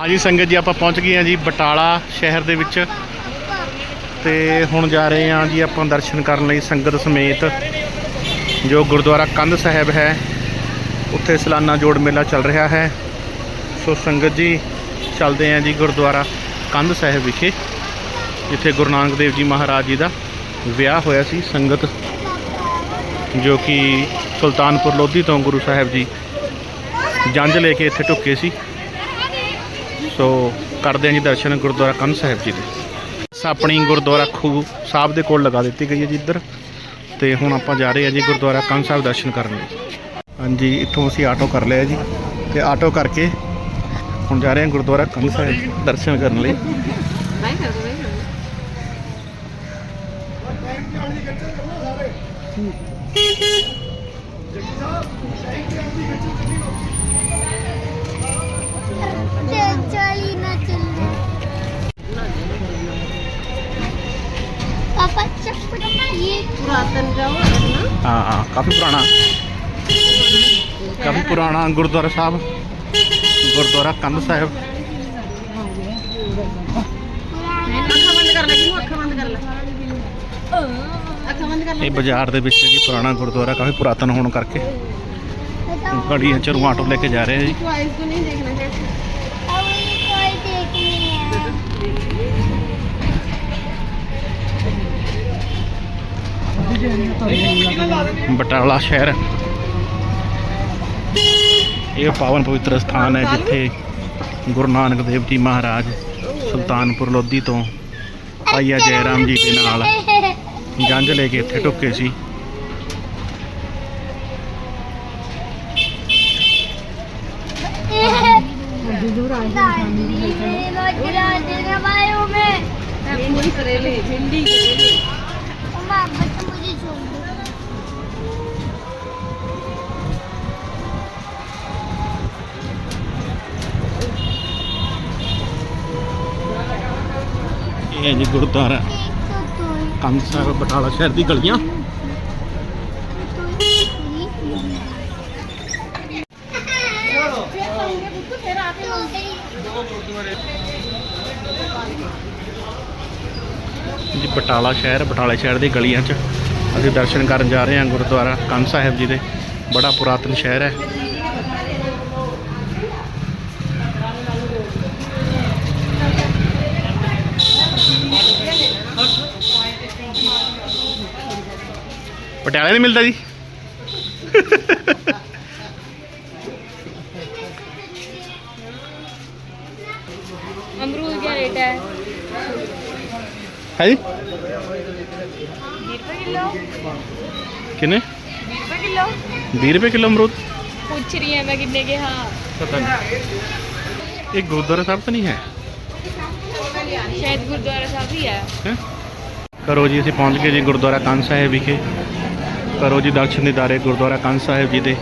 ਹਾਂਜੀ ਸੰਗਤ ਜੀ, ਆਪਾਂ ਪਹੁੰਚ ਗਏ ਹਾਂ ਜੀ ਬਟਾਲਾ ਸ਼ਹਿਰ ਦੇ ਵਿੱਚ। ਤੇ ਹੁਣ ਜਾ ਰਹੇ ਹਾਂ ਜੀ ਆਪਾਂ ਦਰਸ਼ਨ ਕਰਨ ਲਈ ਸੰਗਤ ਸਮੇਤ, ਜੋ ਗੁਰਦੁਆਰਾ ਕੰਧ ਸਾਹਿਬ ਹੈ, ਉੱਥੇ ਸਲਾਨਾ ਜੋੜ ਮੇਲਾ ਚੱਲ ਰਿਹਾ ਹੈ। ਸੋ ਸੰਗਤ ਜੀ, ਚੱਲਦੇ ਹਾਂ ਜੀ ਗੁਰਦੁਆਰਾ ਕੰਧ ਸਾਹਿਬ ਵਿਖੇ, ਜਿੱਥੇ ਗੁਰੂ ਨਾਨਕ ਦੇਵ ਜੀ ਮਹਾਰਾਜ ਜੀ ਦਾ ਵਿਆਹ ਹੋਇਆ ਸੀ। ਸੰਗਤ ਜੋ ਕਿ ਸੁਲਤਾਨਪੁਰ ਲੋਧੀ ਤੋਂ ਗੁਰੂ ਸਾਹਿਬ ਜੀ ਜੰਝ ਲੈ ਕੇ ਇੱਥੇ ਢੁੱਕੇ ਸੀ। ਸੋ ਕਰਦੇ ਹਾਂ ਜੀ ਦਰਸ਼ਨ ਗੁਰਦੁਆਰਾ ਕੰਧ ਸਾਹਿਬ ਜੀ ਦੇ। ਸ ਆਪਣੀ ਗੁਰਦੁਆਰਾ ਖੂ ਸਾਹਿਬ ਦੇ ਕੋਲ ਲਗਾ ਦਿੱਤੀ ਗਈ ਹੈ ਜੀ ਇੱਧਰ। ਤੇ ਹੁਣ ਆਪਾਂ ਜਾ ਰਹੇ ਹਾਂ ਜੀ ਗੁਰਦੁਆਰਾ ਕੰਧ ਸਾਹਿਬ ਦਰਸ਼ਨ ਕਰਨ ਲਈ। ਹਾਂਜੀ, ਇੱਥੋਂ ਅਸੀਂ ਆਟੋ ਕਰ ਲਿਆ ਜੀ। ਤੇ ਆਟੋ ਕਰਕੇ ਹੁਣ ਜਾ ਰਹੇ ਹਾਂ ਗੁਰਦੁਆਰਾ ਕੰਧ ਸਾਹਿਬ ਦਰਸ਼ਨ ਕਰਨ ਲਈ। ਬਾਈ ਕਰ ਦੋ ਬਾਈ ਟ੍ਰੇਨ ਚਲੀ ਨਾ ਚੱਲੇ ਪਾਪਾ ਚੱਪੜਾ ਨਾ ਇਹ ਪੁਰਾਤਨ ਗੁਰਦੁਆਰਾ ਸਾਹਿਬ। ਗੁਰਦੁਆਰਾ ਕੰਧ ਸਾਹਿਬ। ਇਹ ਬਾਜ਼ਾਰ ਦੇ ਵਿੱਚ ਜੀ ਪੁਰਾਣਾ ਗੁਰਦੁਆਰਾ, ਕਾਫੀ ਪੁਰਾਤਨ ਹੋਣ ਕਰਕੇ। ਗੜੀਆਂ ਚਰੂ ਆਟੋ ਲੈ ਕੇ ਜਾ ਰਹੇ ਹਾਂ ਜੀ ਚੁਆਇਸ ਤੋਂ ਨਹੀਂ ਦੇਖਣਾ ਹੈ अब कोई देखनी है ਬਟਾਲਾ ਸ਼ਹਿਰ ਇਹ ਪਾਵਨ ਪਵਿੱਤਰ ਸਥਾਨ ਹੈ ਜਿੱਥੇ ਗੁਰੂ ਨਾਨਕ ਦੇਵ ਜੀ ਮਹਾਰਾਜ ਸੁਲਤਾਨਪੁਰ ਲੋਧੀ ਤੋਂ ਭਾਈਆ ਜੈ ਰਾਮ ਜੀ ਦੇ ਨਾਲ ਜੰਝ ਲੈ ਕੇ ਇੱਥੇ ਢੁੱਕੇ ਸੀ दवाइयों में भिंडी करेले भिंडी करेले अम्मा बस मुझे छोड़ दो ਇਹ ਹੈ ਜੀ ਗੁਰਦੁਆਰਾ एक तो तू ਕੰਧ ਸਾਹਿਬ ਬਟਾਲਾ ਸ਼ਹਿਰ ਦੀ ਗਲੀਆਂ ਬਟਾਲਾ ਸ਼ਹਿਰ ਬਟਾਲੇ ਸ਼ਹਿਰ ਦੀ ਗਲੀਆਂ 'ਚ ਅਸੀਂ ਦਰਸ਼ਨ ਕਰਨ ਜਾ ਰਹੇ ਹਾਂ ਗੁਰਦੁਆਰਾ ਕੰਨ ਸਾਹਿਬ ਜੀ ਦੇ। ਬੜਾ ਪੁਰਾਤਨ ਸ਼ਹਿਰ ਹੈ। ਪਟਿਆਲੇ ਨਹੀਂ ਮਿਲਦਾ ਜੀ। ਅਮਰੂਦ ਕੀ ਰੇਟ ਹੈ? ਹੈ ਜੀ? किलो ਕਿੰਨੇ बीस रुपये किलो 20 ਰੁਪਏ ਕਿਲੋ ਅਮਰੂਦ पूछ रही है मैं कितने के हाँ ਪਤਾ ਨਹੀਂ ਇਹ ਗੁਰਦੁਆਰਾ ਸਾਹਿਬ ਤਾਂ ਨਹੀਂ ਹੈ शायद गुरुद्वारा साहब ही है ਹੈਂ? ਕਰੋ ਜੀ ਅਸੀਂ ਪਹੁੰਚ ਗਏ ਜੀ ਗੁਰਦੁਆਰਾ ਕੰਨ ਸਾਹਿਬ ਵਿਖੇ ਕਰੋ ਜੀ ਦਰਸ਼ਨ ਦਿਦਾਰੇ ਗੁਰਦੁਆਰਾ ਕੰਨ ਸਾਹਿਬ ਜੀ ਦੇ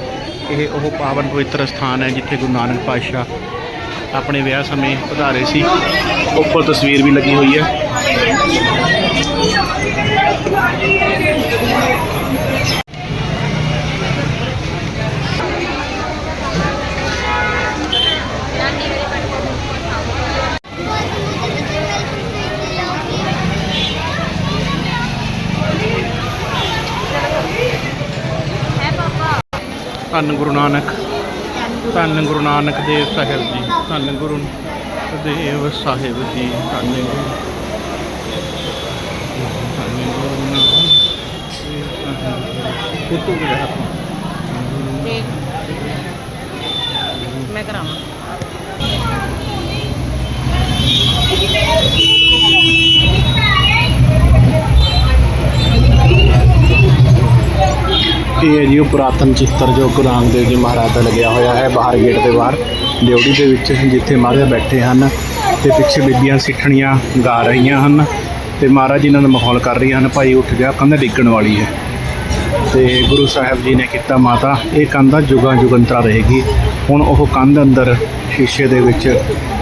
ਇਹ ਉਹ ਪਾਵਨ ਪਵਿੱਤਰ ਸਥਾਨ ਹੈ ਜਿੱਥੇ ਗੁਰੂ ਨਾਨਕ ਪਾਤਸ਼ਾਹ ਆਪਣੇ ਵਿਆਹ ਸਮੇਂ ਪਧਾਰੇ ਸੀ ਉੱਪਰ ਤਸਵੀਰ ਵੀ ਲੱਗੀ ਹੋਈ ਹੈ है पापा ਧੰਨ ਗੁਰੂ ਨਾਨਕ, ਧੰਨ ਗੁਰੂ ਨਾਨਕ ਦੇਵ ਸਾਹਿਬ ਜੀ, ਧੰਨ ਗੁਰੂ ਦੇਵ ਸਾਹਿਬ ਜੀ, ਧੰਨ ਗੁਰੂ ਧੰਨ ਗੁਰੂ ਨਾਨਕ ਦੇਵ ਸਾਹਿਬ ਇਹ ਜੀ ਉਹ ਪੁਰਾਤਨ ਚਿੱਤਰ ਜੋ ਗੁਰੂ ਅੰਗਦ ਜੀ ਮਹਾਰਾਜ ਦਾ ਲੱਗਿਆ ਹੋਇਆ ਹੈ ਬਾਹਰ ਗੇਟ ਦੇ ਬਾਹਰ। ਡਿਊਟੀ ਦੇ ਵਿੱਚ ਜਿੱਥੇ ਮਹਾਰਾਜ ਬੈਠੇ ਹਨ ਤੇ ਪਿੱਛੇ ਬੀਬੀਆਂ ਸਿੱਠਣੀਆਂ ਗਾ ਰਹੀਆਂ ਹਨ ਤੇ ਮਹਾਰਾਜ ਇਹਨਾਂ ਦਾ ਮਾਹੌਲ ਕਰ ਰਹੀਆਂ ਹਨ। ਭਾਈ ਉੱਠ ਗਿਆ ਕੰਧ ਡਿੱਗਣ ਵਾਲੀ ਹੈ। ਤੇ ਗੁਰੂ ਸਾਹਿਬ ਜੀ ਨੇ ਕੀਤਾ ਮਾਤਾ। ਇਹ ਕੰਧਾ ਜੁਗਾਂ ਜੁਗੰਤਰਾ ਰਹੇਗੀ। ਹੁਣ ਉਹ ਕੰਧ ਅੰਦਰ ਸ਼ੀਸ਼ੇ ਦੇ ਵਿੱਚ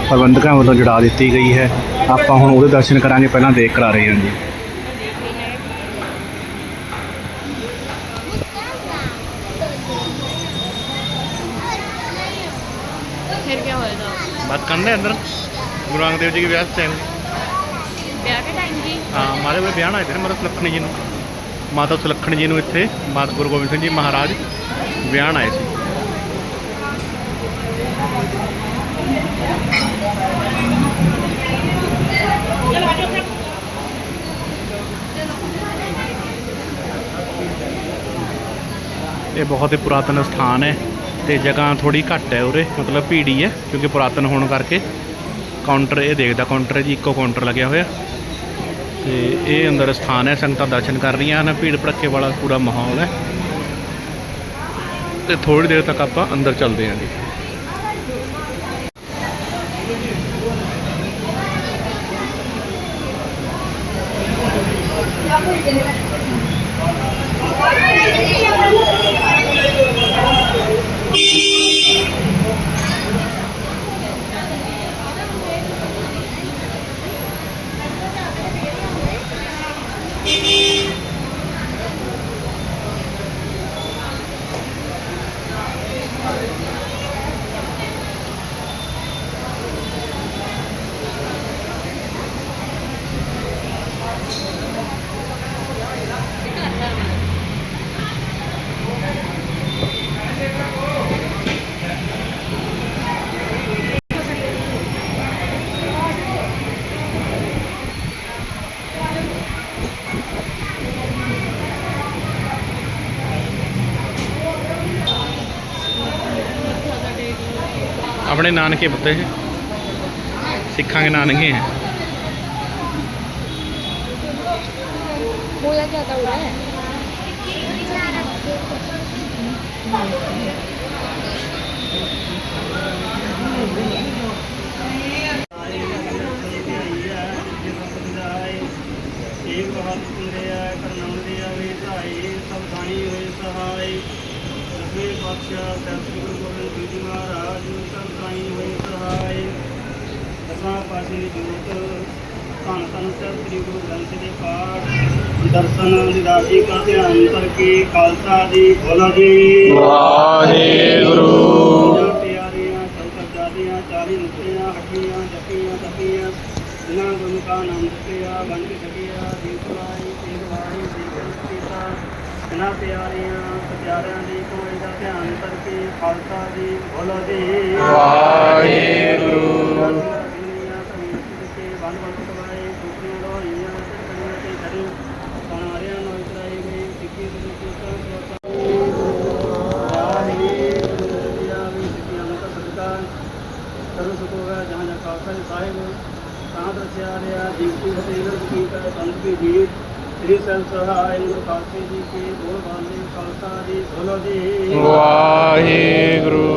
ਪ੍ਰਬੰਧਕਾਂ ਵੱਲੋਂ ਜੜਾ ਦਿੱਤੀ ਗਈ ਹੈ। ਆਪਾਂ ਹੁਣ ਉਹਦੇ ਦਰਸ਼ਨ ਕਰਾਂਗੇ ਪਹਿਲਾਂ ਦੇਖ ਕਰਾ ਰਹੇ ਹਾਂ ਜੀ। ਫਿਰ ਕੀ ਹੋਏਗਾ ਅੰਦਰ। ਗੁਰੂ ਅੰਗਦ ਦੇਵ ਜੀ ਦੇ ਵਿਆਹ ਟਾਈਮ ਵਿਆਹ ਦੇ ਟਾਈਮ ਜੀ ਹਾਂ ਮਾਰੇ ਵਿਆਹ ਨਾ ਇਧਰ ਮਤਲਬ ਲੱਖਣੀ ਜੀ ਨੂੰ। ਮਾਤਾ ਸੁਲੱਖਣ ਜੀ ਨੂੰ ਇੱਥੇ ਮਾਤਾ ਗੁਰੂ ਗੋਬਿੰਦ ਸਿੰਘ ਜੀ ਮਹਾਰਾਜ ਵਿਆਹ ਆਏ ਸੀ। ਇਹ ਬਹੁਤ ਹੀ ਪੁਰਾਤਨ ਸਥਾਨ ਹੈ ਤੇ ਜਗ੍ਹਾ ਥੋੜੀ ਘੱਟ ਹੈ ਉਰੇ, ਮਤਲਬ ਭੀੜੀ ਹੈ ਕਿਉਂਕਿ ਪੁਰਾਤਨ ਹੋਣ ਕਰਕੇ ਕਾਊਂਟਰ ਇਹ ਦੇਖਦਾ, ਕਾਊਂਟਰ ਹੈ ਜੀ ਇੱਕੋ ਕਾਊਂਟਰ ਲੱਗਿਆ ਹੋਇਆ। ਤੇ ਇਹ ਅੰਦਰ ਸਥਾਨ ਹੈ, ਸੰਗਤਾਂ ਦਰਸ਼ਨ ਕਰ ਰਹੀਆਂ ਹਨ, ਭੀੜ ਭੜੱਕੇ ਵਾਲਾ ਪੂਰਾ ਮਾਹੌਲ ਹੈ। ਤੇ ਥੋੜੀ ਦੇਰ ਤੱਕ ਆਪਾਂ ਅੰਦਰ ਚੱਲਦੇ ਹਾਂ ਜੀ। ਆਪਣੇ ਨਾਨਕੇ ਪੁੱਤੇ ਜੀ ਸਿੱਖਾਂ ਦੇ ਨਾਨਕੇ ਹੈ ਹੋਇਆ ਹੋ ਰਿਹਾ ਹੈ? ਏਕ ਸਭ ਥਾਣੀ ਹੋਏ ਸਹਾਈ ਸਾਹਿਬ ਸ੍ਰੀ ਗੁਰੂ ਗੋਬਿੰਦ ਜੀ ਮਹਾਰਾਜ ਸਭ ਥਾਣੀ ਹੋਏ ਸਹਾਈ ਦਸਾਂ ਪਾਸੇ ਦੀ ਜੋਤ ਧੰਨ ਧੰਨ ਸਾਹਿਬ ਸ੍ਰੀ ਗੁਰੂ ਗ੍ਰੰਥ ਦੇ ਪਾਠ ਦਰਸ਼ਨ ਦਿਦਾਸੀ ਕਾ ਧਿਆਨ ਕਰਕੇ ਖਾਲਸਾ ਜੀ ਬੋਲੋ ਜੀ। ਵਾਹਿਗੁਰੂ। ਪਿਆਰੀਆਂ ਸੰਤ ਚਾਲੀ ਨੁਕਤੀਆਂ ਹੱਟੀਆਂ ਜੱਪੀਆਂ ਤੱਪੀਆਂ ਜਿਨ੍ਹਾਂ ਗੁਰੂ ਕਾ ਨਾਮ ਜਪਿਆ ਬਣ ਕੇ ਸਕਿਆ ਦੀਪ ਲਾਈ ਤੇਗ ਵਾਰੀ ਦੀਪਨ ਕੀਤਾ। ਇਹਨਾਂ ਪਿਆਰੀਆਂ ਸਤਿਆਰਿਆਂ ਦੀ ਕੋਈ ਦਾ ਧਿਆਨ ਕਰਕੇ ਖਾਲਸਾ ਜੀ ਬੋਲੋ ਜੀ। ਵਾਹਿਗੁਰੂ ਦੁਨੀਆ ਧਰਮ ਕੇ ਬੰਦ ਬੰਦ ਕਵਾਏ ਦੁਨੀਆਂ ਲੋਹੀਆਂ ਤੇ ਕਣੀਆਂ ਤੇ ਧਰੀ ਸਾਰਿਆਂ ਨੂੰ ਇਤਰਾਈ ਗਈ ਸਿੱਖੀ ਦੇ ਕਿਰਤਾਂ ਸੋਤਾ ਸਰਵ ਸੁਖ ਹੋਇਆ ਜਹਾਂ ਜਹਾਂ ਖਾਲਸਾ ਜੀ ਸਾਹਿਬ ਸਾਧ ਰਚਿਆ ਰਿਆ ਦੀਪਤੀ ਹਤੇਰ ਕੀ ਸੰਤ ਕੀ ਜੀ ਸ੍ਰੀ ਸੰਤ ਸਹਾਇ ਗੁਰੂ ਖਾਲਸੇ ਜੀ ਕੇ ਬੋਲ ਬਾਲੇ ਖਾਲਸਾ ਜੀ ਬੋਲੋ ਜੀ। ਵਾਹਿਗੁਰੂ।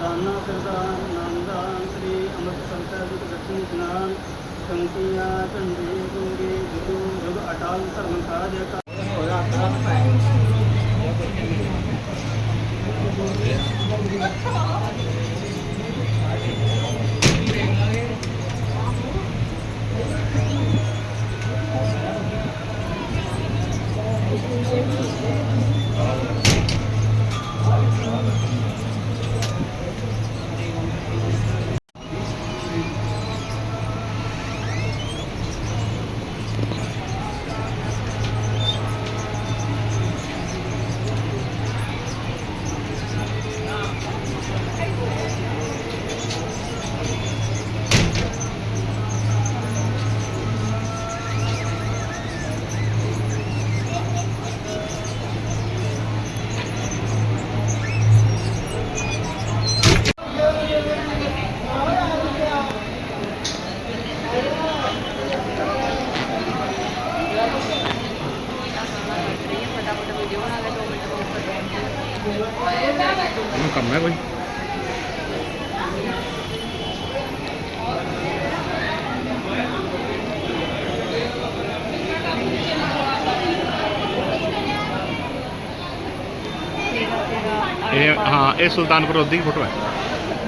ਦਾਨਾ ਨਾਮਦਾਨ, ਸ੍ਰੀ ਜੀ ਦਰਸ਼ਨ ਇਸ਼ਨਾਨ, ਸੰਤੀਆਂ, ਗੁੰਗੇ, ਗੁਰੂ, ਜੁਗ ਅਟਲ ਧਰਮ ਕਾਜ ਇਹ ਸੁਲਤਾਨਪੁਰ ਉਹਦੀ ਫੋਟੋ ਹੈ?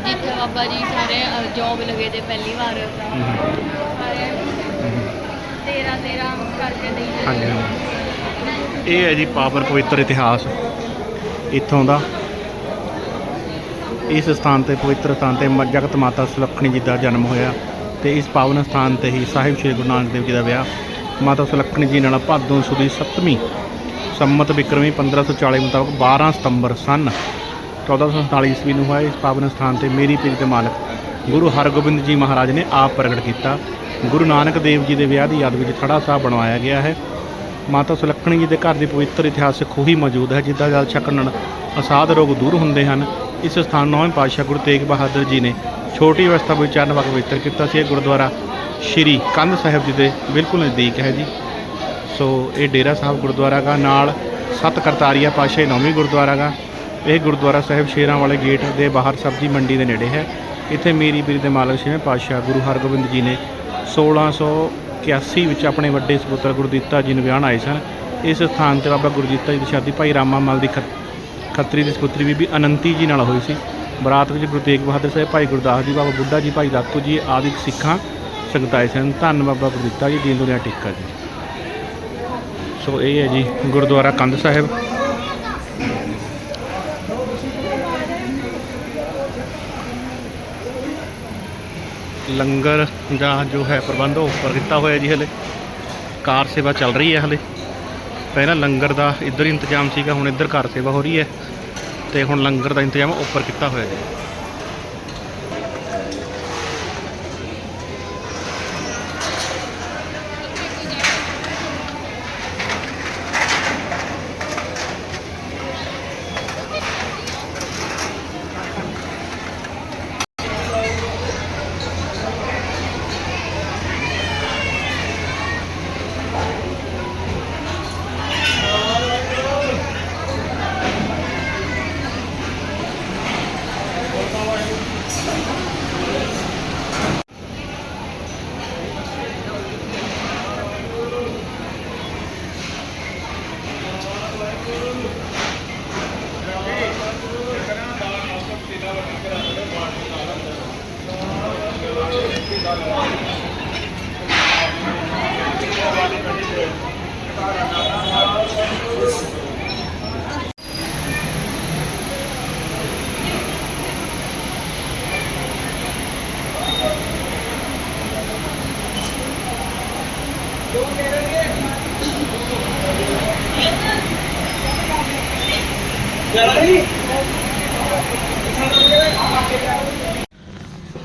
ਜਿੱਥੇ ਬਾਬਾ ਜੀ ਸਾਰੇ ਜੌਬ ਲਗੇ ਤੇ ਪਹਿਲੀ ਵਾਰ। ਸਾਰੇ 13 13 ਕਰਕੇ ਦੇਈ ਹਾਂਜੀ ਹਾਂਜੀ। ਇਹ ਹੈ ਜੀ ਪਾਵਨ ਪਵਿੱਤਰ ਇਤਿਹਾਸ। ਇੱਥੋਂ ਦਾ। ਇਸ ਸਥਾਨ ਤੇ ਪਵਿੱਤਰ ਸਥਾਨ ਤੇ ਜਗਤ ਮਾਤਾ ਸੁਲੱਖਣੀ ਜੀ ਦਾ ਜਨਮ ਹੋਇਆ ਤੇ ਇਸ ਪਾਵਨ ਸਥਾਨ ਤੇ ਹੀ ਸਾਹਿਬ ਸ੍ਰੀ ਗੁਰੂ ਨਾਨਕ ਦੇਵ ਜੀ ਦਾ ਵਿਆਹ। ਮਾਤਾ ਸੁਲੱਖਣੀ ਜੀ ਨਾਲ ਭਾਦੋਂ ਸੁਦੀ 7ਵੀਂ ਸੰਮਤ ਵਿਕਰਮੀ 1540 ਮੁਤਾਬਕ 12 ਸਤੰਬਰ ਸਨ 1447 ਈਸਵੀ ਨੂੰ ਹੋਇਆ ਇਸ ਪਾਵਨ ਸਥਾਨ ਤੇ ਮੇਰੀ ਪੀਰ ਦੇ ਮਾਲਕ ਗੁਰੂ ਹਰਗੋਬਿੰਦ ਜੀ ਮਹਾਰਾਜ ਨੇ ਆਪ ਪ੍ਰਗਟ ਕੀਤਾ। ਗੁਰੂ ਨਾਨਕ ਦੇਵ ਜੀ ਦੇ ਵਿਆਹ ਦੀ ਯਾਦ ਵਿੱਚ ਥੜਾ ਸਾਹਿਬ ਬਣਵਾਇਆ ਗਿਆ ਹੈ। ਮਾਤਾ ਸੁਲੱਖਣੀ ਜੀ ਦੇ ਘਰ ਦੀ ਪਵਿੱਤਰ ਇਤਿਹਾਸਕ ਖੂਹੀ ਮੌਜੂਦ ਹੈ, ਜਿੱਦਾਂ ਜਲ ਛਕਣ ਨਾਲ ਅਸਾਧ ਰੋਗ ਦੂਰ ਹੁੰਦੇ ਹਨ। ਇਸ ਸਥਾਨ ਨੌਵੇਂ ਪਾਤਸ਼ਾਹ ਗੁਰੂ ਤੇਗ ਬਹਾਦਰ ਜੀ ਨੇ ਛੋਟੀ ਅਵਸਥਾ ਵਿੱਚ ਚਰਨ ਵਕ ਪਵਿੱਤਰ ਕੀਤਾ ਸੀ। ਇਹ ਗੁਰਦੁਆਰਾ ਸ਼੍ਰੀ ਕੰਧ ਸਾਹਿਬ ਜੀ ਦੇ ਬਿਲਕੁਲ ਨਜ਼ਦੀਕ ਹੈ ਜੀ। ਸੋ ਇਹ ਡੇਰਾ ਸਾਹਿਬ ਗੁਰਦੁਆਰਾ ਦਾ ਨਾਲ ਸੱਤ ਕਰਤਾਰੀਆ ਪਾਸ਼ਾ ਨੌਵੀਂ ਗੁਰਦੁਆਰਾ ਦਾ ਇਹ ਗੁਰਦੁਆਰਾ ਸਾਹਿਬ ਸ਼ੇਰਾਂ ਵਾਲੇ ਗੇਟ ਦੇ ਬਾਹਰ ਸਬਜ਼ੀ ਮੰਡੀ ਦੇ ਨੇੜੇ ਹੈ। ਇੱਥੇ ਮੇਰੀ ਪੀਰ ਦੇ ਮਾਲਕ ਛੇਵੇਂ ਪਾਤਸ਼ਾਹ ਗੁਰੂ ਹਰਗੋਬਿੰਦ ਜੀ ਨੇ 1681 ਵਿੱਚ ਆਪਣੇ ਵੱਡੇ ਸਪੁੱਤਰ ਗੁਰਦੀਤਾ ਜੀ ਨੂੰ ਵਿਆਹਣ ਆਏ ਸਨ। ਇਸ ਸਥਾਨ ਤੇ ਬਾਬਾ ਗੁਰਦੀਤਾ ਜੀ ਦੀ ਸ਼ਾਦੀ ਭਾਈ ਰਾਮਾ ਮਲ ਦੀ ਖੱਤਰੀ ਦੀ ਸਪੁੱਤਰੀ ਬੀਬੀ ਅਨੰਤੀ ਜੀ ਨਾਲ ਹੋਈ ਸੀ। ਬਰਾਤ ਵਿੱਚ ਗੁਰੂ ਤੇਗ ਬਹਾਦਰ ਸਾਹਿਬ, ਭਾਈ ਗੁਰਦਾਸ ਜੀ, ਬਾਬਾ ਬੁੱਢਾ ਜੀ, ਭਾਈ ਦਾਤੂ ਜੀ ਆਦਿ ਸਿੱਖਾਂ ਸੰਗਤਾਏ ਸਨ। ਧੰਨ ਬਾਬਾ ਗੁਰਦੀਤਾ ਜੀ, ਦੀਨ ਦੁਨੀਆ ਟਿੱਕਾ ਜੀ। ਸੋ ਇਹ ਹੈ ਜੀ ਗੁਰਦੁਆਰਾ ਕੰਧ ਸਾਹਿਬ। ਲੰਗਰ ਦਾ ਜੋ ਹੈ ਪ੍ਰਬੰਧ ਉਹ ਉੱਪਰ ਕੀਤਾ ਹੋਇਆ ਜੀ ਹਲੇ। ਕਾਰ ਸੇਵਾ ਚੱਲ ਰਹੀ ਹੈ ਹਲੇ। ਪਹਿਲਾਂ ਲੰਗਰ ਦਾ ਇੱਧਰ ਇੰਤਜ਼ਾਮ ਸੀਗਾ, ਹੁਣ ਇੱਧਰ ਕਾਰ ਸੇਵਾ ਹੋ ਰਹੀ ਹੈ। ਤੇ ਹੁਣ ਲੰਗਰ ਦਾ ਇੰਤਜ਼ਾਮ ਉੱਪਰ ਕੀਤਾ ਹੋਇਆ ਜੀ।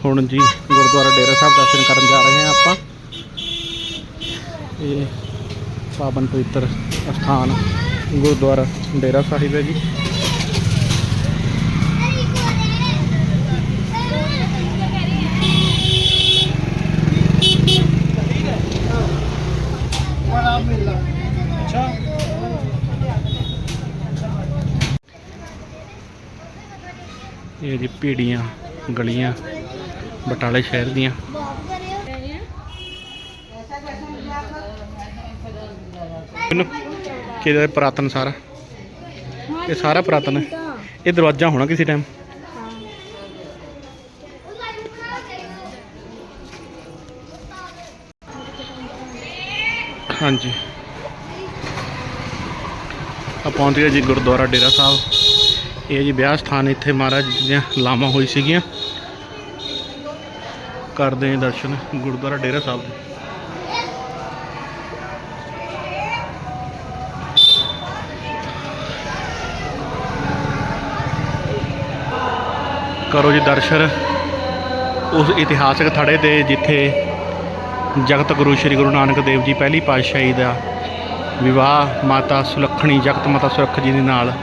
ਹੁਣ ਜੀ ਗੁਰਦੁਆਰਾ ਡੇਰਾ ਸਾਹਿਬ ਦਰਸ਼ਨ ਕਰਨ ਜਾ ਰਹੇ ਹਾਂ ਆਪਾਂ। ਇਹ ਪਾਵਨ ਪਵਿੱਤਰ ਸਥਾਨ ਗੁਰਦੁਆਰਾ ਡੇਰਾ ਸਾਹਿਬ ਹੈ ਜੀ। ਇਹ ਜੀ ਪੀੜੀਆਂ, ਗਲੀਆਂ। ਬਟਾਲੇ ਸ਼ਹਿਰ ਦੀਆਂ। ਕਿਹਦਾ ਇਹ ਪੁਰਾਤਨ ਸਾਰਾ? ਇਹ ਸਾਰਾ ਪੁਰਾਤਨ ਹੈ। ਇਹ ਦਰਵਾਜ਼ਾ ਹੋਣਾ ਕਿਸੇ ਟਾਈਮ ਹਾਂਜੀ। ਆ ਪਹੁੰਚ ਗਿਆ ਜੀ ਗੁਰਦੁਆਰਾ ਡੇਰਾ ਸਾਹਿਬ। ਇਹ ਜੀ ਵਿਆਹ ਸਥਾਨ ਇੱਥੇ ਮਹਾਰਾਜ ਦੀਆਂ ਲਾਵਾਂ ਹੋਈ ਸੀਗੀਆਂ। ਕਰਦੇ ਹਾਂ ਦਰਸ਼ਨ, ਗੁਰਦੁਆਰਾ ਡੇਰਾ ਸਾਹਿਬ ਦੇ। ਕਰੋ ਜੀ ਦਰਸ਼ਨ, ਉਸ ਇਤਿਹਾਸਕ ਥੜੇ ਤੇ ਜਿੱਥੇ ਜਗਤ ਗੁਰੂ ਸ੍ਰੀ ਗੁਰੂ ਨਾਨਕ ਦੇਵ ਜੀ ਪਹਿਲੀ ਪਾਤਸ਼ਾਹੀ ਦਾ ਵਿਵਾਹ, ਮਾਤਾ ਸੁਲੱਖਣੀ, ਜਗਤ ਮਾਤਾ ਸੁਲੱਖ ਜੀ ਦੇ ਨਾਲ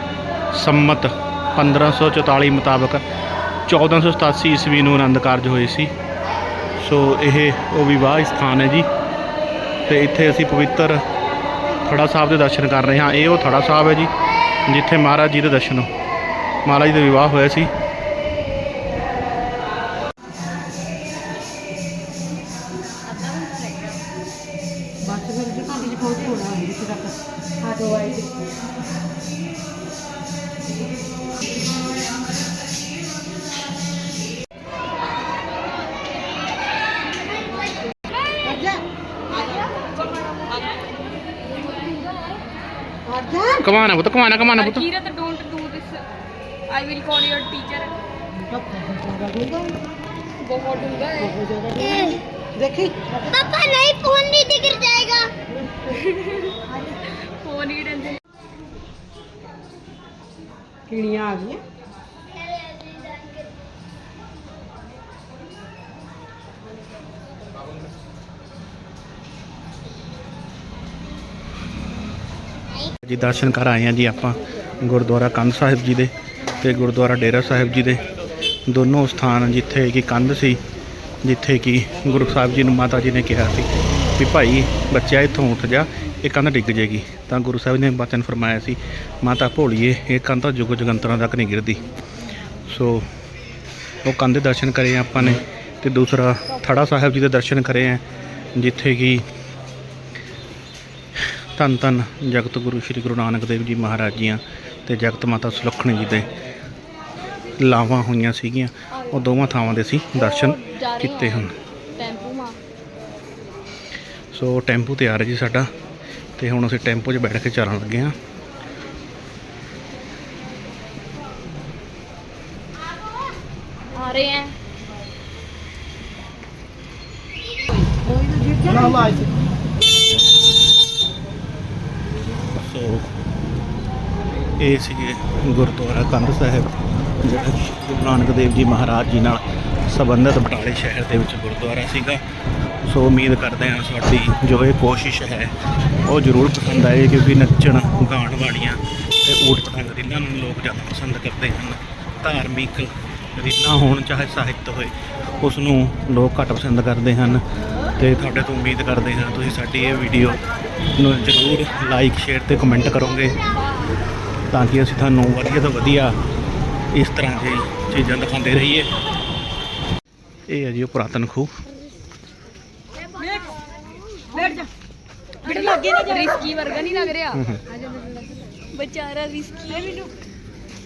ਸੰਮਤ 1544 ਮੁਤਾਬਕ 1487 ਈਸਵੀ ਨੂੰ ਆਨੰਦ ਕਾਰਜ ਹੋਏ ਸੀ। ਸੋ ਇਹ ਉਹ ਵਿਵਾਹ ਸਥਾਨ ਹੈ ਜੀ। ਤੇ ਇੱਥੇ ਅਸੀਂ ਪਵਿੱਤਰ ਥੜਾ ਸਾਹਿਬ ਦੇ ਦਰਸ਼ਨ ਕਰ ਰਹੇ ਹਾਂ। ਇਹ ਉਹ ਥੜਾ ਸਾਹਿਬ ਹੈ ਜੀ, ਜਿੱਥੇ ਮਹਾਰਾਜ ਜੀ ਦੇ ਦਰਸ਼ਨ ਮਹਾਰਾਜ ਜੀ ਦਾ ਵਿਵਾਹ ਹੋਇਆ ਸੀ। Come on, Abuto. Come on, come on, Abuto. Kirat, don't do this. I will call your teacher. बहुत डूंगा है देखी पापा नहीं फोन नहीं दिख जाएगा फोन ही टेंशन किड़ियाँ आ गई ਜੀ, ਦਰਸ਼ਨ ਕਰ ਆਏ ਹਾਂ ਜੀ ਆਪਾਂ ਗੁਰਦੁਆਰਾ ਕੰਧ ਸਾਹਿਬ ਜੀ ਦੇ ਤੇ ਗੁਰਦੁਆਰਾ ਡੇਰਾ ਸਾਹਿਬ ਜੀ ਦੇ। ਦੋਨੋਂ ਸਥਾਨ ਜਿੱਥੇ ਕਿ ਕੰਧ ਸੀ, ਜਿੱਥੇ ਕਿ ਗੁਰੂ ਸਾਹਿਬ ਜੀ ਨੂੰ ਮਾਤਾ ਜੀ ਨੇ ਕਿਹਾ ਸੀ ਵੀ ਭਾਈ ਬੱਚਾ ਇੱਥੋਂ ਉੱਠ ਜਾ, ਇਹ ਕੰਧ ਡਿੱਗ ਜੇਗੀ। ਤਾਂ ਗੁਰੂ ਸਾਹਿਬ ਨੇ ਬਚਨ ਫਰਮਾਇਆ ਸੀ, ਮਾਤਾ ਭੋਲੀਏ, ਇਹ ਕੰਧ ਤਾਂ ਜੁਗ ਜਗੰਤਰਾਂ ਤੱਕ ਨਹੀਂ ਗਿਰਦੀ। ਸੋ ਉਹ ਕੰਧ ਦੇ ਦਰਸ਼ਨ ਕਰੇ ਆਪਾਂ ਨੇ ਤੇ ਦੂਸਰਾ ਥੜਾ ਸਾਹਿਬ ਜੀ ਦੇ ਦਰਸ਼ਨ ਕਰੇ ਆ, ਜਿੱਥੇ ਕਿ ਧੰਨ ਧੰਨ ਜਗਤ ਗੁਰੂ ਸ੍ਰੀ ਗੁਰੂ ਨਾਨਕ ਦੇਵ ਜੀ ਮਹਾਰਾਜ ਜੀਆਂ ਤੇ ਜਗਤ ਮਾਤਾ ਸੁਲੱਖਣੀ ਜੀ ਦੇ ਲਾਵਾਂ ਹੋਈਆਂ ਸੀਗੀਆਂ। ਉਹ ਦੋਵਾਂ ਥਾਵਾਂ ਦੇ ਅਸੀਂ ਦਰਸ਼ਨ ਕੀਤੇ ਹਨ। ਸੋ ਟੈਂਪੂ ਤਿਆਰ ਹੈ ਜੀ ਸਾਡਾ ਤੇ ਹੁਣ ਅਸੀਂ ਟੈਂਪੂ 'ਚ ਬੈਠ ਕੇ ਚੱਲਣ ਲੱਗੇ ਹਾਂ। ਆ ਰਹੇ ਹੈ। ਸੋ ਇਹ ਸੀਗੇ ਗੁਰਦੁਆਰਾ ਕੰਧ ਸਾਹਿਬ, ਜਿਹੜਾ ਗੁਰੂ ਨਾਨਕ ਦੇਵ ਜੀ ਮਹਾਰਾਜ ਜੀ ਨਾਲ ਸੰਬੰਧਿਤ ਬਟਾਲੇ ਸ਼ਹਿਰ ਦੇ ਵਿੱਚ ਗੁਰਦੁਆਰਾ ਸੀਗਾ। ਸੋ ਉਮੀਦ ਕਰਦੇ ਹਾਂ ਸਾਡੀ ਜੋ ਇਹ ਕੋਸ਼ਿਸ਼ ਹੈ, ਉਹ ਜ਼ਰੂਰ ਪਸੰਦ ਆਏ ਕਿਉਂਕਿ ਨੱਚਣ ਗਾਣ ਵਾਲੀਆਂ ਤੇ ਊਟ ਪਟਾਂਗ ਰੀਲਾਂ ਨੂੰ ਲੋਕ ਜ਼ਿਆਦਾ ਪਸੰਦ ਕਰਦੇ ਹਨ। ਧਾਰਮਿਕ ਰੀਲਾਂ ਹੋਣ, ਚਾਹੇ ਸਾਹਿਤ ਹੋਏ, ਉਸ ਨੂੰ ਲੋਕ ਘੱਟ ਪਸੰਦ ਕਰਦੇ ਹਨ। ਤੇ ਤੁਹਾਡੇ ਤੋਂ ਉਮੀਦ ਕਰਦੇ ਹਾਂ ਤੁਸੀਂ ਸਾਡੀ ਇਹ ਵੀਡੀਓ ਨੂੰ ਜ਼ਰੂਰ ਲਾਈਕ ਸ਼ੇਅਰ ਤੇ ਕਮੈਂਟ ਕਰੋਗੇ ਤਾਂ ਕਿ ਅਸੀਂ ਤੁਹਾਨੂੰ ਵਧੀਆ ਤੋਂ ਵਧੀਆ ਇਸ ਤਰ੍ਹਾਂ ਦੀ ਚੀਜ਼ਾਂ ਦਿਖਾਉਂਦੇ ਰਹੀਏ। ਇਹ ਹੈ ਜੀ ਉਹ ਪੁਰਾਤਨ ਖੂਹ। ਬੈਠ ਜਾ ਬੇਟਾ ਲੱਗੇ ਨਾ ਜਾ। ਰਿਸਕੀ ਵਰਗਾ ਨਹੀਂ ਲੱਗ ਰਿਹਾ। ਵਿਚਾਰਾ ਰਿਸਕੀ ਹੈ ਮੈਨੂੰ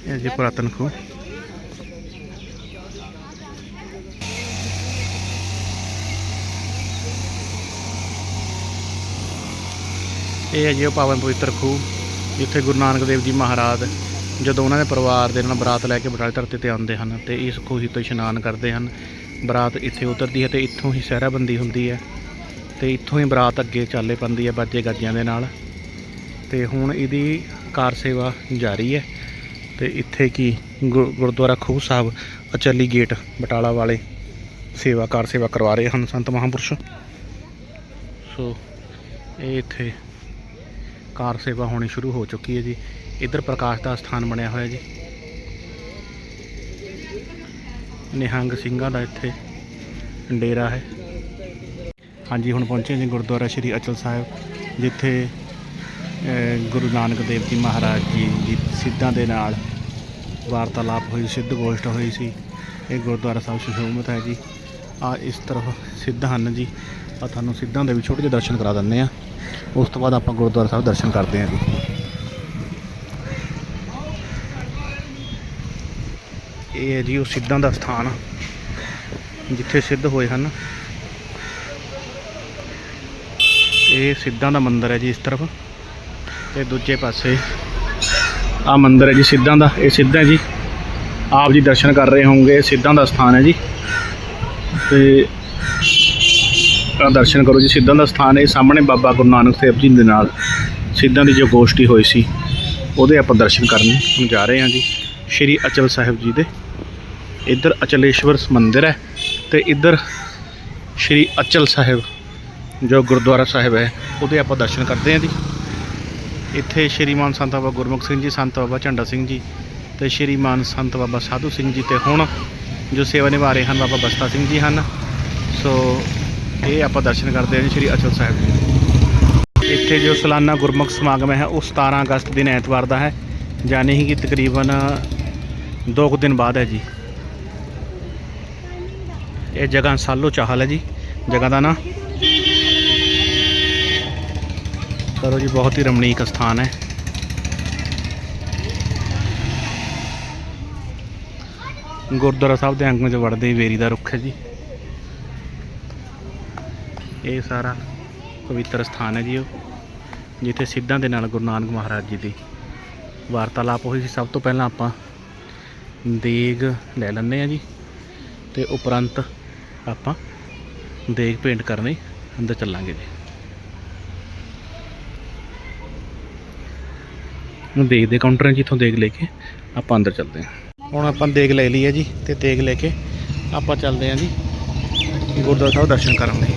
ਇਹ ਹੈ ਜੀ ਪੁਰਾਤਨ ਖੂਹ। ਇਹ ਹੈ ਜੀ ਉਹ ਪਾਵਨ ਪਵਿੱਤਰ ਖੂਹ, ਜਿੱਥੇ ਗੁਰੂ ਨਾਨਕ ਦੇਵ ਜੀ ਮਹਾਰਾਜ ਜਦੋਂ ਉਹਨਾਂ ਦੇ ਪਰਿਵਾਰ ਦੇ ਨਾਲ ਬਰਾਤ ਲੈ ਕੇ ਬਟਾਲੇ ਧਰਤੀ ਤੇ ਆਉਂਦੇ ਹਨ ਤੇ ਇਸ ਖੂਹੀ ਤੋਂ ਇਸ਼ਨਾਨ ਕਰਦੇ ਹਨ। ਬਰਾਤ ਇੱਥੇ ਉਤਰਦੀ ਹੈ ਤੇ ਇੱਥੋਂ ਹੀ ਸਹਿਰਾਬੰਦੀ ਹੁੰਦੀ ਹੈ ਤੇ ਇੱਥੋਂ ਹੀ ਬਰਾਤ ਅੱਗੇ ਚਾਲੇ ਪੈਂਦੀ ਹੈ ਬਾਜੇ ਗੱਜਿਆਂ ਦੇ ਨਾਲ। ਤੇ ਹੁਣ ਇਹਦੀ ਕਾਰ ਸੇਵਾ ਜਾਰੀ ਹੈ ਤੇ ਇੱਥੇ ਕੀ ਗੁਰ- ਗੁਰਦੁਆਰਾ ਖੂਹ ਸਾਹਿਬ, ਅਚਲੀ ਗੇਟ ਬਟਾਲਾ ਵਾਲੇ ਸੇਵਾ, ਕਾਰ ਸੇਵਾ ਕਰਵਾ ਰਹੇ ਹਨ ਸੰਤ ਮਹਾਂਪੁਰਸ਼। ਸੋ ਇਹ ਇੱਥੇ ਕਾਰ ਸੇਵਾ ਹੋਣੀ ਸ਼ੁਰੂ ਹੋ ਚੁੱਕੀ ਹੈ ਜੀ। ਇੱਧਰ ਪ੍ਰਕਾਸ਼ ਦਾ ਸਥਾਨ ਬਣਿਆ ਹੋਇਆ ਜੀ। ਨਿਹੰਗ ਸਿੰਘਾਂ ਦਾ ਇੱਥੇ ਡੇਰਾ ਹੈ। ਹਾਂਜੀ, ਹੁਣ ਪਹੁੰਚੇ ਜੀ ਗੁਰਦੁਆਰਾ ਸ਼੍ਰੀ ਅਚਲ ਸਾਹਿਬ, ਜਿੱਥੇ ਗੁਰੂ ਨਾਨਕ ਦੇਵ ਜੀ ਮਹਾਰਾਜ ਜੀ ਦੀ ਸਿੱਧਾਂ ਦੇ ਨਾਲ ਵਾਰਤਾਲਾਪ ਹੋਈ, ਸਿੱਧ ਗੋਸ਼ਟ ਹੋਈ ਸੀ। ਇਹ ਗੁਰਦੁਆਰਾ ਸਾਹਿਬ ਸੁਸ਼ੋਭਿਤ ਹੈ ਜੀ। ਆ ਇਸ ਤਰਫ ਸਿੱਧ ਹਨ ਜੀ। ਆ ਤੁਹਾਨੂੰ ਸਿੱਧਾਂ ਦੇ ਵੀ ਛੋਟੇ ਜਿਹੇ ਦਰਸ਼ਨ ਕਰਾ ਦਿੰਦੇ ਆ ਉਸ ਤੋਂ ਬਾਅਦ ਆਪਾਂ ਗੁਰਦੁਆਰਾ ਸਾਹਿਬ ਦਰਸ਼ਨ ਕਰਦੇ ਹਾਂ ਜੀ। ਇਹ ਹੈ ਜੀ ਉਹ ਸਿੱਧਾਂ ਦਾ ਸਥਾਨ, ਜਿੱਥੇ ਸਿੱਧ ਹੋਏ ਹਨ। ਇਹ ਸਿੱਧਾਂ ਦਾ ਮੰਦਿਰ ਹੈ ਜੀ ਇਸ ਤਰਫ। ਤੇ ਦੂਜੇ ਪਾਸੇ ਆ ਮੰਦਿਰ ਹੈ ਜੀ ਸਿੱਧਾਂ ਦਾ, ਇਹ ਸਿੱਧਾ ਹੈ ਜੀ। ਆਪ ਜੀ ਦਰਸ਼ਨ ਕਰ ਰਹੇ ਹੋਵੋਗੇ, ਇਹ ਸਿੱਧਾਂ ਦਾ ਸਥਾਨ ਹੈ ਜੀ। ਤੇ ਦਰਸ਼ਨ ਕਰੋ ਜੀ। ਸਿੱਧਾਂ ਦਾ ਸਥਾਨ ਇਹ ਸਾਹਮਣੇ ਬਾਬਾ ਗੁਰੂ ਨਾਨਕ ਦੇਵ ਜੀ ਦੇ ਨਾਲ। ਸਿੱਧਾਂ ਦੀ ਜੋ ਗੋਸ਼ਟੀ ਹੋਈ ਸੀ, ਉਹਦੇ ਆਪਾਂ ਦਰਸ਼ਨ ਕਰਨ ਹੁਣ ਜਾ ਰਹੇ ਹਾਂ ਜੀ। ਸ਼੍ਰੀ ਅਚਲ ਸਾਹਿਬ ਜੀ ਦੇ। ਇੱਧਰ ਅਚਲੇਸ਼ਵਰ ਮੰਦਿਰ ਹੈ ਤੇ ਇੱਧਰ ਸ਼੍ਰੀ ਅਚਲ ਸਾਹਿਬ ਜੋ ਗੁਰਦੁਆਰਾ ਸਾਹਿਬ ਹੈ, ਉਹਦੇ ਆਪਾਂ ਦਰਸ਼ਨ ਕਰਦੇ ਹਾਂ ਜੀ। ਇੱਥੇ ਸ਼੍ਰੀਮਾਨ ਸੰਤ ਬਾਬਾ ਗੁਰਮੁਖ ਸਿੰਘ ਜੀ, ਸੰਤ ਬਾਬਾ ਝੰਡਾ ਸਿੰਘ ਜੀ ਤੇ ਸ਼੍ਰੀਮਾਨ ਸੰਤ ਬਾਬਾ ਸਾਧੂ ਸਿੰਘ ਜੀ ਤੇ ਹੁਣ ਜੋ ਸੇਵਾ ਨਿਭਾ ਰਹੇ ਹਨ, ਬਾਬਾ ਬਸਤਾ ਸਿੰਘ ਜੀ ਹਨ। ਸੋ ਇਹ ਆਪਾਂ ਦਰਸ਼ਨ ਕਰਦੇ ਹਾਂ ਜੀ ਸ਼੍ਰੀ ਅਚਲ ਸਾਹਿਬ ਜੀ ਇੱਥੇ ਜੋ ਸਾਲਾਨਾ ਗੁਰਮੁਖ ਸਮਾਗਮ ਹੈ, ਉਹ 17 ਅਗਸਤ ਦਿਨ ਐਤਵਾਰ ਦਾ ਹੈ। ਜਾਣੀ ਕਿ ਤਕਰੀਬਨ 2 ਕੁ ਦਿਨ ਬਾਅਦ ਹੈ ਜੀ। ਇਹ ਜਗ੍ਹਾ ਸਾਲੋ ਚਾਹਲ ਹੈ ਜੀ, ਜਗ੍ਹਾ ਦਾ ਨਾਂ। ਕਰੋ ਜੀ, ਬਹੁਤ ਹੀ ਰਮਣੀਕ ਸਥਾਨ ਹੈ। ਗੁਰਦੁਆਰਾ ਸਾਹਿਬ ਦੇ ਅੰਗ 'ਚ ਵੜਦੇ ਹੀ ਵੇਰੀ ਦਾ ਰੁੱਖ ਹੈ ਜੀ। ਇਹ ਸਾਰਾ ਪਵਿੱਤਰ ਸਥਾਨ ਹੈ ਜੀ ਉਹ, ਜਿੱਥੇ ਸਿੱਧਾਂ ਦੇ ਨਾਲ ਗੁਰੂ ਨਾਨਕ ਮਹਾਰਾਜ ਜੀ ਦੀ ਵਾਰਤਾਲਾਪ ਹੋਈ ਸੀ। ਸਭ ਤੋਂ ਪਹਿਲਾਂ ਆਪਾਂ ਦੇਗ ਲੈ ਲੈਂਦੇ ਆ ਜੀ ਤੇ ਉਪਰੰਤ ਆਪਾਂ ਦੇਗ ਪੇਂਟ ਕਰਨੇ, ਅੰਦਰ ਚੱਲਾਂਗੇ ਜੀ। ਹੁਣ ਦੇਖਦੇ ਕਾਊਂਟਰਾਂ ਜਿੱਥੋਂ ਦੇਗ ਲੈ ਕੇ ਆਪਾਂ ਅੰਦਰ ਚੱਲਦੇ ਹਾਂ। ਹੁਣ ਆਪਾਂ ਦੇਗ ਲੈ ਲਈ ਹੈ ਜੀ ਤੇ ਦੇਗ ਲੈ ਕੇ ਆਪਾਂ ਚੱਲਦੇ ਹਾਂ ਜੀ ਗੁਰਦੁਆਰਾ ਸਾਹਿਬ ਦਰਸ਼ਨ ਕਰਨ ਲਈ।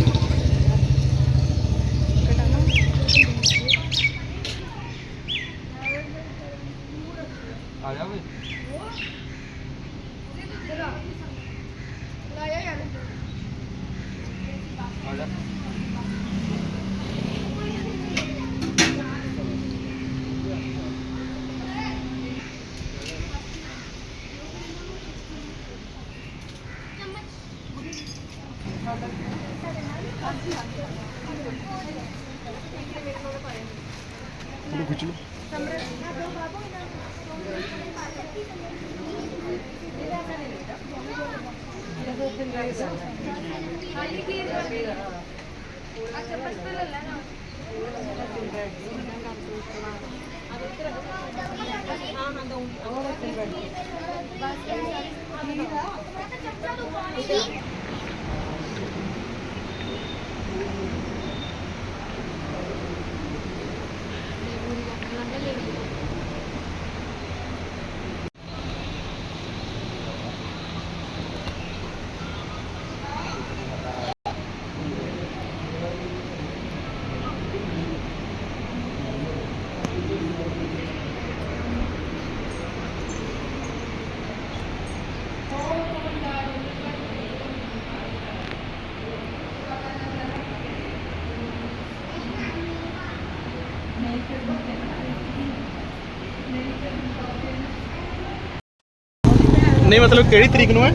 ਨਹੀਂ ਮਤਲਬ ਕਿਹੜੀ ਤਰੀਕ ਨੂੰ ਹੈ?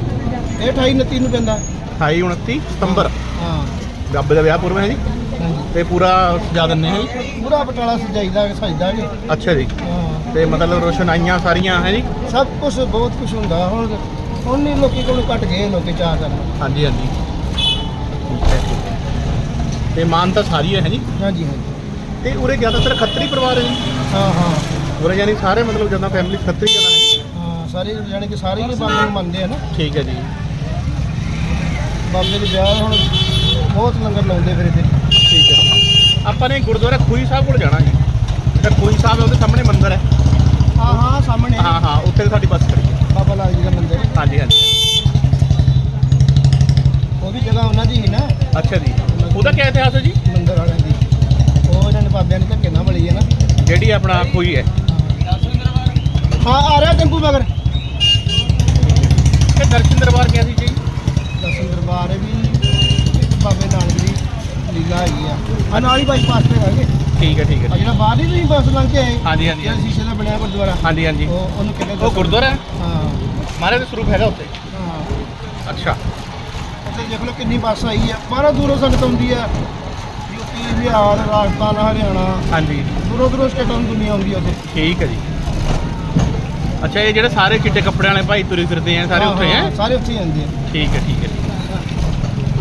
ਇਹ 28 29 ਨੂੰ ਪੈਂਦਾ। 28 29 ਸਤੰਬਰ। ਹਾਂ। ਗੱਬ ਦਾ ਵਿਆਹ ਪੂਰਵ ਹੈ ਜੀ? ਤੇ ਪੂਰਾ ਸਜਾ ਦਿੰਨੇ ਹੈ ਜੀ? ਪੂਰਾ ਬਟਾਲਾ ਸਜਾਈਦਾ ਸਜਦਾ ਜੀ। ਅੱਛਾ ਜੀ। ਹਾਂ। ਤੇ ਮਤਲਬ ਰੋਸ਼ਨਾਈਆਂ ਸਾਰੀਆਂ ਹੈ ਜੀ? ਸਭ ਕੁਝ ਬਹੁਤ ਕੁਝ ਹੁੰਦਾ। ਹੁਣ ਨਹੀਂ ਲੋਕੀ ਕੋਲ ਘਟ ਗਏ ਲੋਕੀ ਚਾਹ ਕਰਨ। ਹਾਂਜੀ ਹਾਂਜੀ। ਠੀਕ ਹੈ, ਠੀਕ ਹੈ। ਤੇ ਮਾਨਤਾ ਸਾਰੀ ਹੈ ਹੈ ਜੀ? ਹਾਂਜੀ ਹਾਂਜੀ। ਤੇ ਉਰੇ ਜ਼ਿਆਦਾਤਰ ਖੱਤਰੀ ਪਰਿਵਾਰ ਹੈ ਜੀ? ਹਾਂ ਹਾਂ। ਉਰੇ ਯਾਨੀ ਸਾਰੇ ਮਤਲਬ ਜਦੋਂ ਫੈਮਿਲੀ ਖੱਤਰੀ ਜਣਾ ਹਾਂ। ਸਾਰੇ ਜਾਣੀ ਕਿ ਸਾਰੇ ਹੀ ਬਾਬੇ ਨੂੰ ਮੰਨਦੇ ਆ ਨਾ। ਠੀਕ ਹੈ ਜੀ। ਬਾਬੇ ਦੇ ਵਿਆਹ ਹੁਣ ਬਹੁਤ ਲੰਗਰ ਲਾਉਂਦੇ ਫਿਰ ਇੱਥੇ। ਠੀਕ ਹੈ। ਆਪਾਂ ਨੇ ਗੁਰਦੁਆਰਾ ਖੂਈ ਸਾਹਿਬ ਕੋਲ ਜਾਣਾ ਜੀ। ਜਿਹੜਾ ਖੂਈ ਸਾਹਿਬ ਹੈ ਉਹਦੇ ਸਾਹਮਣੇ ਮੰਦਿਰ ਹੈ। ਹਾਂ ਹਾਂ ਸਾਹਮਣੇ। ਹਾਂ ਹਾਂ ਉੱਥੇ ਸਾਡੀ ਬੱਸ ਖੜੀ ਹੈ। ਬਾਬਾ ਲਾਲ ਜੀ ਦਾ ਮੰਦਿਰ ਹਾਂਜੀ ਹਾਂਜੀ। ਉਹ ਵੀ ਜਗ੍ਹਾ ਉਹਨਾਂ ਦੀ ਹੀ ਨਾ। ਅੱਛਾ ਜੀ। ਉਹਦਾ ਕੀ ਇਤਿਹਾਸ ਹੈ ਜੀ? ਮੰਦਿਰ ਵਾਲਿਆਂ ਦੀ। ਉਹ ਇਹਨਾਂ ਨੇ ਬਾਬਿਆਂ ਨੇ ਧੱਕੇ ਨਾਲ ਬਲੀ ਹੈ ਨਾ। ਜਿਹੜੀ ਆਪਣਾ ਖੂਈ ਹੈ। ਹਾਂ ਆ ਰਿਹਾ ਟੈਂਪੂ ਮਗਰ ਇਹ ਦਰਸ਼ਨ ਦਰਬਾਰ ਕਿਹਾ ਸੀ ਜੀ? ਦਰਸ਼ਨ ਦਰਬਾਰ ਹੈ ਵੀ ਇੱਕ ਬਾਬੇ ਨਾਨਕ ਦੀ ਲੀਲਾ ਹੈਗੀ ਆ। ਆ ਨਾਲ ਹੀ ਬਾਈਪਾਸ ਤੇ ਹੈਗੇ। ਠੀਕ ਹੈ ਠੀਕ ਆ ਹੈ ਜਿਹੜਾ ਬਾਹਰ ਹੀ ਤੁਸੀਂ ਬੱਸ ਲੰਘ ਕੇ ਆਏ। ਹਾਂਜੀ ਹਾਂਜੀ ਜਿਹੜਾ ਸ਼ੀਸ਼ੇ ਦਾ ਬਣਿਆ ਗੁਰਦੁਆਰਾ। ਹਾਂਜੀ ਹਾਂਜੀ। ਉਹ ਉਹਨੂੰ ਕਹਿੰਦੇ ਉਹ ਗੁਰਦੁਆਰਾ ਹੈ? ਹਾਂ। ਮਹਾਰਾਜ ਦਾ ਸਰੂਪ ਹੈਗਾ ਉੱਥੇ? ਹਾਂ। ਅੱਛਾ। ਉੱਥੇ ਦੇਖ ਲਓ ਕਿੰਨੀ ਬੱਸ ਆਈ ਆ। ਬਾਹਰੋਂ ਦੂਰੋਂ ਸੰਗਤ ਆਉਂਦੀ ਆ। ਯੂਪੀ ਬਿਹਾਰ ਰਾਜਸਥਾਨ ਹਰਿਆਣਾ। ਹਾਂਜੀ। ਦੂਰੋਂ ਦੂਰੋਂ ਸਟੇਟਾਂ ਤੋਂ ਦੁਨੀਆ ਆਉਂਦੀ ਆ ਉੱਥੇ। ਠੀਕ ਹੈ ਜੀ। ਅੱਛਾ ਇਹ ਜਿਹੜੇ ਸਾਰੇ ਚਿੱਟੇ ਕੱਪੜਿਆਂ ਵਾਲੇ ਭਾਈ ਤੁਰੇ ਫਿਰਦੇ ਆ ਸਾਰੇ ਉੱਥੇ ਹੈ ਸਾਰੇ ਉੱਥੇ ਹੀ ਆ। ਠੀਕ ਹੈ ਠੀਕ ਹੈ।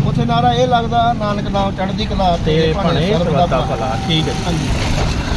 ਉੱਥੇ ਨਾਰਾ ਇਹ ਲੱਗਦਾ ਨਾਨਕ ਨਾਮ ਚੜ੍ਹਦੀ ਕਲਾ ਤੇ ਭਾਣੇ ਸਰਬੱਤ ਭਲਾ ਠੀਕ ਹੈ। ਹਾਂਜੀ।